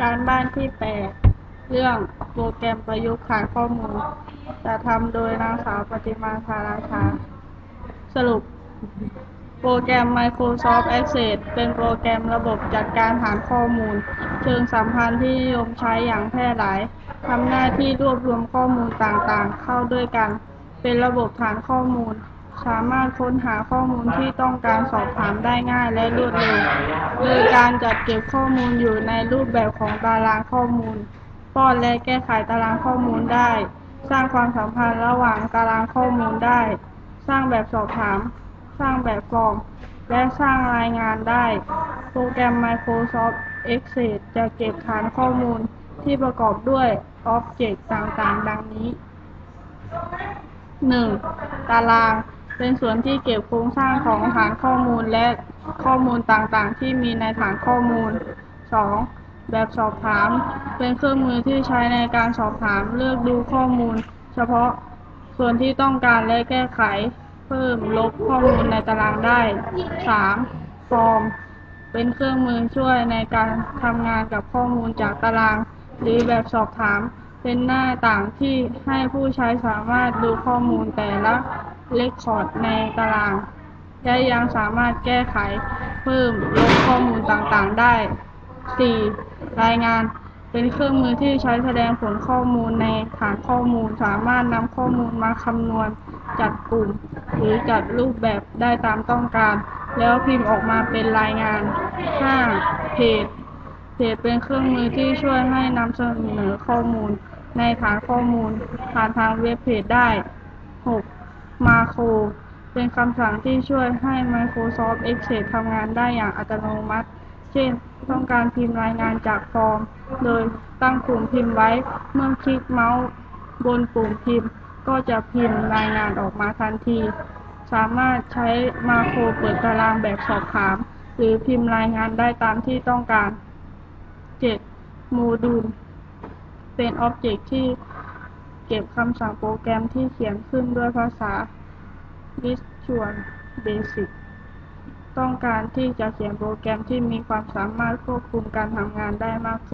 การบ้านที่แปดเรื่องโปรแกรมประยุกต์ขายข้อมูล จะทำโดยนางสาวปฏิมาภาราชา สรุป โปรแกรม Microsoft Access เป็นโปรแกรมระบบจัดการฐานข้อมูล เชิงสัมพันธ์ที่นิยมใช้อย่างแพร่หลายทำหน้าที่รวบรวมข้อมูลต่างๆ เข้าด้วยกัน เป็นระบบฐานข้อมูล สามารถค้นหาข้อมูลที่ต้องการสอบถามได้ง่ายและรวดเร็ว โดยการจัดเก็บข้อมูลอยู่ในรูปแบบของตารางข้อมูล ป้อนและแก้ไขตารางข้อมูลได้ สร้างความสัมพันธ์ระหว่างตารางข้อมูลได้ สร้างแบบสอบถาม สร้างแบบฟอร์ม และสร้างรายงานได้ โปรแกรม Microsoft Excel จะเก็บฐานข้อมูลที่ประกอบด้วยอ็อบเจกต์ต่างๆ ดังนี้ 1. ตาราง เป็นส่วนที่เก็บโครงสร้างของฐานข้อมูลและข้อมูลต่างๆ ที่มีในฐานข้อมูล 2. แบบสอบถาม เป็นเครื่องมือที่ใช้ในการสอบถาม เลือกดูข้อมูล เฉพาะส่วนที่ต้องการและแก้ไข เพิ่มลบข้อมูลในตารางได้ 3. ฟอร์ม เป็นเครื่องมือช่วยในการทำงานกับข้อมูลจากตาราง หรือแบบสอบถาม เป็นหน้าต่างที่ให้ผู้ใช้สามารถดูข้อมูลแต่ละ เรคคอร์ดในตาราง และยังสามารถแก้ไขเพิ่มลบข้อมูลต่างๆ ได้ 4. รายงานเป็นเครื่องมือที่ใช้แสดงผลข้อมูลในฐานข้อมูล สามารถนำข้อมูลมาคำนวณ จัดกลุ่ม หรือจัดรูปแบบได้ตามต้องการ แล้วพิมพ์ออกมาเป็นรายงาน 5. เพจเพจเป็นเครื่องมือที่ช่วยให้นำเสนอข้อมูล ในฐานข้อมูลผ่านทางเว็บเพจได้ 6. มาโคร เป็นคำสั่งที่ช่วยให้ Microsoft Excel ทำงานได้อย่างอัตโนมัติ เช่น ต้องการพิมพ์รายงานจากฟอร์ม โดยตั้งปุ่มพิมพ์ไว้ เมื่อคลิกเมาส์บนปุ่มพิมพ์ ก็จะพิมพ์รายงานออกมาทันที สามารถใช้มาโครเปิดตารางแบบสอบถาม หรือพิมพ์รายงานได้ตามที่ต้องการ 7. โมดูล เป็นอ็อบเจกต์ที่ เก็บคำสั่งโปรแกรมที่เขียนขึ้นด้วยภาษา Visual Basic ต้องการที่จะเขียนโปรแกรมที่มีความสามารถควบคุมการทำงานได้มากขึ้น